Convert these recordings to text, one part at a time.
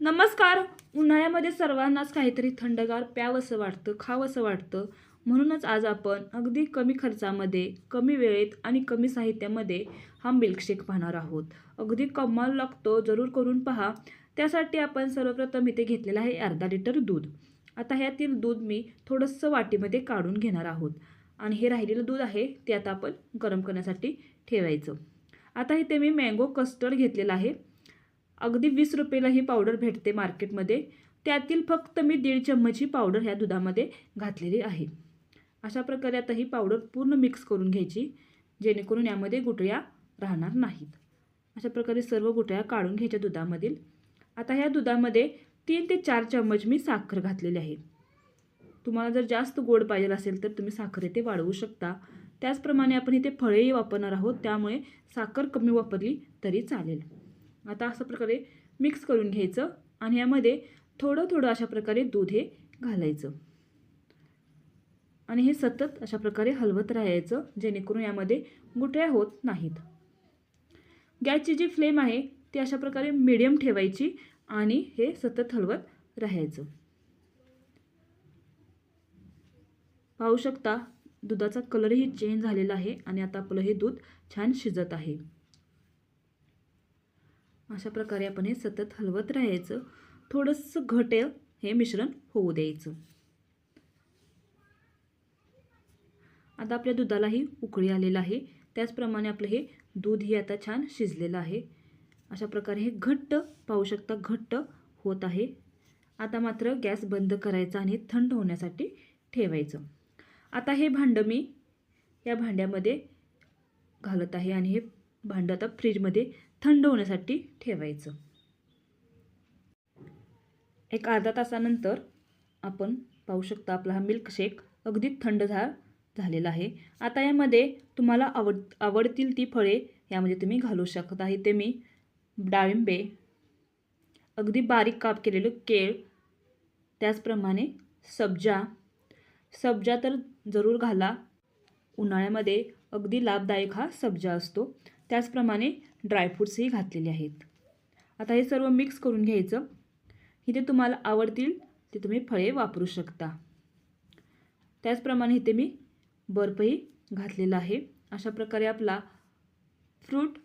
नमस्कार. उन्हाळ्यामध्ये सर्वांनाच काहीतरी थंडगार प्यावंसं वाटतं खावंसं वाटतं. म्हणूनच आज आपण अगदी कमी खर्चामध्ये कमी वेळेत आणि कमी साहित्यामध्ये हा मिल्कशेक पाहणार आहोत. अगदी कमाल लागतो जरूर करून पहा. त्यासाठी आपण सर्वप्रथम इथे घेतलेलं आहे अर्धा लिटर दूध. आता ह्यातील दूध मी थोडंसं वाटीमध्ये काढून घेणार आहोत. आणि हे राहिलेलं दूध आहे ते आता आपण गरम करण्यासाठी ठेवायचं. आता इथे मी मँगो कस्टर्ड घेतलेलं आहे. अगदी वीस रुपयाला ही पावडर भेटते मार्केटमध्ये त्यातील फक्त मी दीड चम्मच ही पावडर ह्या दुधामध्ये घातलेली आहे. अशा प्रकारे आता ही पावडर पूर्ण मिक्स करून घ्यायची जेणेकरून यामध्ये गुटळ्या राहणार नाहीत. अशा प्रकारे सर्व गुटळ्या काढून घ्यायच्या दुधामधील. आता ह्या दुधामध्ये तीन ते चार चम्मच मी साखर घातलेली आहे. तुम्हाला जर जास्त गोड पाहिजे असेल तर तुम्ही साखर येथे वाढवू शकता. त्याचप्रमाणे आपण इथे फळेही वापरणार आहोत त्यामुळे साखर कमी वापरली तरी चालेल. आता असं प्रकारे मिक्स करून घ्यायचं आणि यामध्ये थोडं थोडं अशा प्रकारे दूध हे घालायचं. आणि हे सतत अशा प्रकारे हलवत राहायचं जेणेकरून यामध्ये गुठळ्या होत नाहीत. गॅसची जी फ्लेम आहे ती अशा प्रकारे मिडियम ठेवायची आणि हे सतत हलवत राहायचं. पाहू शकता दुधाचा कलरही चेंज झालेला आहे आणि आता आपलं हे दूध छान शिजत आहे. अशा प्रकारे आपण हे सतत हलवत राहायचं. थोडंसं घटेल हे मिश्रण होऊ द्यायचं. आता आपल्या दुधालाही उकळी आलेलं आहे. त्याचप्रमाणे आपलं हे दूधही आता छान शिजलेलं आहे. अशा प्रकारे हे घट्ट पाहू शकता घट्ट होत आहे. आता मात्र गॅस बंद करायचा आणि थंड होण्यासाठी ठेवायचं. आता हे भांडं मी या भांड्यामध्ये घालत आहे आणि हे भांडं आता फ्रीजमध्ये थंड होण्यासाठी ठेवायचं. एक अर्धा तासानंतर आपण पाहू शकता आपला हा मिल्कशेक अगदी थंड झा झालेला आहे. आता यामध्ये तुम्हाला आवड आवडतील ती फळे यामध्ये तुम्ही घालू शकता. इथे मी डाळिंबे अगदी बारीक काप केलेलं केळ त्याचप्रमाणे सब्जा. सब्जा तर जरूर घाला. उन्हाळ्यामध्ये अगदी लाभदायक हा सब्जा असतो. त्याचप्रमाणे ड्रायफ्रूट्सही घातलेले आहेत. आता हे सर्व मिक्स करून घ्यायचं. इथे तुम्हाला आवडतील ते तुम्ही फळे वापरू शकता. त्याचप्रमाणे इथे मी बर्फही घातलेला आहे. अशा प्रकारे आपला फ्रूट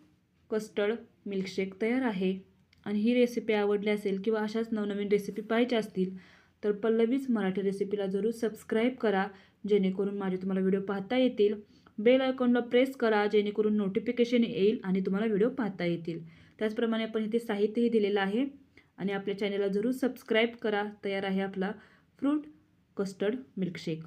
कस्टर्ड मिल्कशेक तयार आहे. आणि ही रेसिपी आवडली असेल किंवा अशाच नवनवीन रेसिपी पाहिजे असतील तर पल्लवीच मराठी रेसिपीला जरूर सबस्क्राईब करा जेणेकरून माझे तुम्हाला व्हिडिओ पाहता येतील. बेल आयकॉनला प्रेस करा जेणेकरून नोटिफिकेशन येईल आणि तुम्हाला व्हिडिओ पाहता येतील. त्याचप्रमाणे आपण इथे साहित्यही दिलेलं आहे आणि आपल्या चॅनलला जरूर सबस्क्राईब करा. तयार आहे आपला फ्रूट कस्टर्ड मिल्कशेक